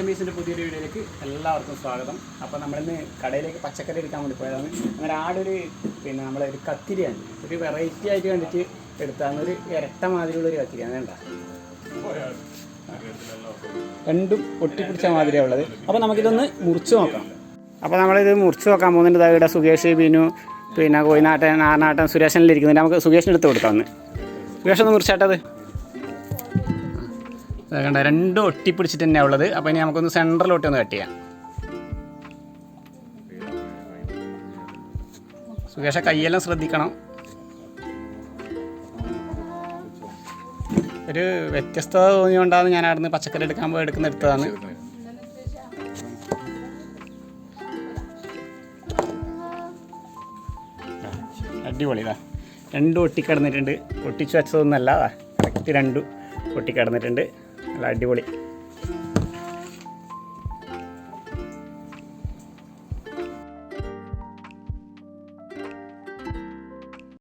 പച്ചമീസിന്റെ പുതിയൊരു വീഡിയോയിലേക്ക് എല്ലാവർക്കും സ്വാഗതം. അപ്പോൾ നമ്മളിന്ന് കടയിലേക്ക് പച്ചക്കറി എടുക്കാൻ വേണ്ടി പോയതാണ്. അങ്ങനെ ആടൊരു പിന്നെ നമ്മളെ ഒരു കത്തിരിയാണ്. ഒരു വെറൈറ്റി ആയിട്ട് കണ്ടിട്ട് എടുത്താണ് ഒരു ഇരട്ട മാതിരിയുള്ള ഒരു കത്തിരിയാണ് വേണ്ട രണ്ടും ഒട്ടിപ്പിടിച്ച മാതിരിയാണ് ഉള്ളത്. അപ്പോൾ നമുക്കിതൊന്ന് മുറിച്ച് നോക്കാം. അപ്പോൾ നമ്മളിത് മുറിച്ച് നോക്കാൻ പോകുന്നുണ്ട്. ഇവിടെ സുകേഷ് ബിനു പിന്നെ കോയിനാട്ടൻ നാനാട്ടൻ സുരേഷനിലിരിക്കുന്നുണ്ട്. നമുക്ക് സുകേഷിന് എടുത്ത് കൊടുക്കാം ഒന്ന് ഒന്ന് മുറിച്ചാട്ടത് കണ്ട രണ്ടും ഒട്ടിപ്പിടിച്ചിട്ട് തന്നെയാണ് ഉള്ളത്. അപ്പോൾ ഇനി നമുക്കൊന്ന് സെൻട്രലോട്ട് ഒന്ന് കട്ട് ചെയ്യാം. സുകേഷ കൈയെല്ലാം ശ്രദ്ധിക്കണം. ഒരു വ്യത്യസ്തത തോന്നിയോണ്ടാണ് ഞാൻ അവിടുന്ന് പച്ചക്കറി എടുക്കാൻ പോയി എടുക്കുന്ന എടുത്തതാണ്. അടിപൊളിതാ രണ്ടും ഒട്ടിക്കിടന്നിട്ടുണ്ട്. ഒട്ടിച്ചു വെച്ചതൊന്നല്ല കറക്റ്റ് രണ്ടും ഒട്ടിക്കിടന്നിട്ടുണ്ട്. നല്ല അടിപൊളി.